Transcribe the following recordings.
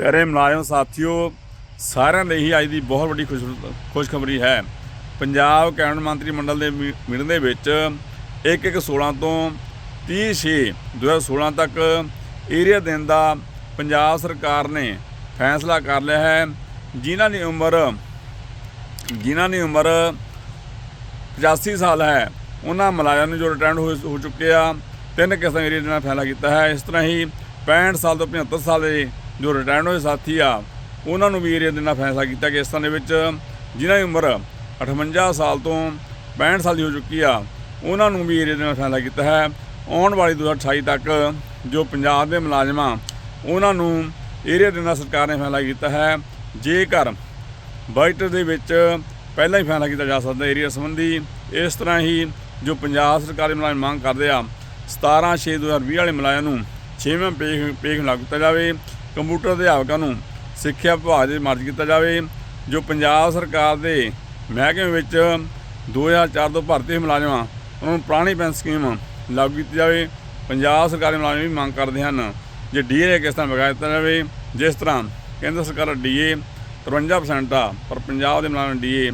ਪਿਆਰੇ ਮੁਲਾਜ਼ਮ ਸਾਥੀਓ, ਸਾਰਿਆਂ ਲਈ ਹੀ ਅੱਜ ਦੀ ਬਹੁਤ ਵੱਡੀ ਖੁਸ਼ ਖੁਸ਼ਖਬਰੀ ਹੈ। ਪੰਜਾਬ ਕੈਬਨਿਟ ਮੰਤਰੀ ਮੰਡਲ ਦੇ ਮੀ- ਮੀਟਿੰਗ ਦੇ ਵਿੱਚ 1-1-16 ਤੋਂ 30-6 2016 ਤੱਕ ਏਰੀਆ ਦੇਣ ਦਾ ਪੰਜਾਬ ਸਰਕਾਰ ਨੇ ਫੈਸਲਾ ਕਰ ਲਿਆ ਹੈ। ਜਿਨ੍ਹਾਂ ਦੀ ਉਮਰ ਜਿਨ੍ਹਾਂ ਦੀ ਉਮਰ 85 ਸਾਲ ਹੈ, ਉਹਨਾਂ ਮੁਲਾਜ਼ਮਾਂ ਨੂੰ ਜੋ ਰਿਟਾਇਰ ਹੋ ਚੁੱਕੇ ਆ, ਤਿੰਨ ਕਿਸਮ ਏਰੀਆ ਦੇਣ ਦਾ ਫੈਸਲਾ ਕੀਤਾ ਹੈ। ਇਸ ਤਰ੍ਹਾਂ ਹੀ 65 ਸਾਲ ਤੋਂ 75 ਸਾਲ ਦੇ ਜੋ ਰਿਟਾਇਰਡ ਹੋਏ ਸਾਥੀ ਆ, ਉਹਨਾਂ ਨੂੰ ਵੀ ਏਰੀਆ ਦੇਣ ਦਾ ਫੈਸਲਾ ਕੀਤਾ ਗਿਆ ਇਸ ਤਰ੍ਹਾਂ ਦੇ ਵਿੱਚ ਜਿਨ੍ਹਾਂ ਦੀ ਉਮਰ 58 ਸਾਲ ਤੋਂ 65 ਸਾਲ ਦੀ ਹੋ ਚੁੱਕੀ ਆ, ਉਹਨਾਂ ਨੂੰ ਵੀ ਏਰੀਆ ਦੇਣ ਦਾ ਫੈਸਲਾ ਕੀਤਾ ਹੈ। ਆਉਣ ਵਾਲੀ 2028 ਤੱਕ ਜੋ ਪੰਜਾਬ ਦੇ ਮੁਲਾਜ਼ਮਾਂ, ਉਹਨਾਂ ਨੂੰ ਏਰੀਆ ਦੇਣ ਦਾ ਸਰਕਾਰ ਨੇ ਫੈਸਲਾ ਕੀਤਾ ਹੈ। ਜੇਕਰ ਬਜਟ ਦੇ ਵਿੱਚ ਪਹਿਲਾਂ ਹੀ ਫੈਸਲਾ ਕੀਤਾ ਜਾ ਸਕਦਾ ਏਰੀਆ ਸੰਬੰਧੀ, ਇਸ ਤਰ੍ਹਾਂ ਹੀ ਜੋ ਪੰਜਾਬ ਸਰਕਾਰੀ ਮੁਲਾਜ਼ਮ ਮੰਗ ਕਰਦੇ ਆ 17 6 2020 ਵਾਲੇ ਮੁਲਾਜ਼ਮ ਨੂੰ 6ਵੇਂ ਪੇਖ ਪੇਖ ਲਾਗੂ ਕੀਤਾ ਜਾਵੇ। ਕੰਪਿਊਟਰ ਅਧਿਆਪਕਾਂ ਨੂੰ ਸਿੱਖਿਆ ਵਿਭਾਗ ਦੇ ਮਰਜ ਕੀਤਾ ਜਾਵੇ, ਜੋ ਪੰਜਾਬ ਸਰਕਾਰ ਦੇ ਮਹਿਕਮੇ ਵਿੱਚ 2004 ਤੋਂ ਭਰਤੀ ਹੋਏ ਮੁਲਾਜ਼ਮਾਂ, ਉਹਨਾਂ ਨੂੰ ਪੁਰਾਣੀ ਪੈਨਸ਼ਨ ਸਕੀਮ ਲਾਗੂ ਕੀਤੀ ਜਾਵੇ। ਪੰਜਾਬ ਸਰਕਾਰੀ ਮੁਲਾਜ਼ਮ ਵੀ ਮੰਗ ਕਰਦੇ ਹਨ ਜੇ ਡੀਏ ਕਿਸ ਤਰ੍ਹਾਂ ਵਗਾ ਦਿੱਤਾ ਜਾਵੇ। ਜਿਸ ਤਰ੍ਹਾਂ ਕੇਂਦਰ ਸਰਕਾਰ ਡੀਏ 53% ਆ, ਪਰ ਪੰਜਾਬ ਦੇ ਮੁਲਾਜ਼ਮ ਡੀਏ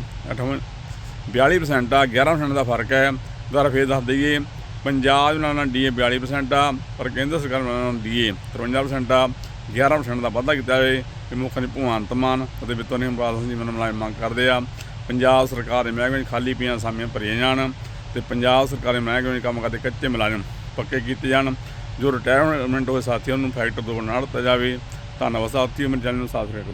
42% ਆ 11% ਦਾ ਫ਼ਰਕ ਹੈ। ਦੁਬਾਰਾ ਫੇਰ ਦੱਸ ਦਈਏ ਪੰਜਾਬ ਨਾਲ ਮੁਲਾਜ਼ਮਾਂ ਡੀਏ 42% ਆ, ਪਰ ਕੇਂਦਰ ਸਰਕਾਰ ਦੇ ਮੁਲਾਜ਼ਮਾਂ ਡੀਏ 53% ਆ 11% ਦਾ ਵਾਧਾ ਕੀਤਾ ਜਾਵੇ ਕਿ ਮੁੱਖ ਮੰਤਰੀ ਭਗਵੰਤ ਮਾਨ ਅਤੇ ਵਿੱਤ ਨਿਗਮ ਬਾਦਲ ਸਿੰਘ ਜੀ ਮੈਨੂੰ ਮੁਲਾਜ਼ਮ ਮੰਗ ਕਰਦੇ ਆ। ਪੰਜਾਬ ਸਰਕਾਰ ਦੇ ਮਹਿਕਮੇ 'ਚ ਖਾਲੀ ਪਈਆਂ ਅਸਾਮੀਆਂ ਭਰੀਆਂ ਜਾਣ ਤੇ ਪੰਜਾਬ ਸਰਕਾਰ ਦੇ ਮਹਿਕਮੇ ਵਿੱਚ ਕੰਮ ਕਰਦੇ ਕੱਚੇ ਮੁਲਾਜ਼ਮ ਪੱਕੇ ਕੀਤੇ ਜਾਣ। ਜੋ ਰਿਟਾਇਰਮੈਂਟ ਹੋਏ ਸਾਥੀਆਂ ਨੂੰ ਫੈਕਟਰ ਤੋਂ ਬਣਾ ਦਿੱਤਾ ਜਾਵੇ। ਧੰਨਵਾਦ ਸਾਥੀਓ, ਮੇਰੇ ਚੈਨਲ ਨੂੰ ਸਾਥ ਕਰੋ।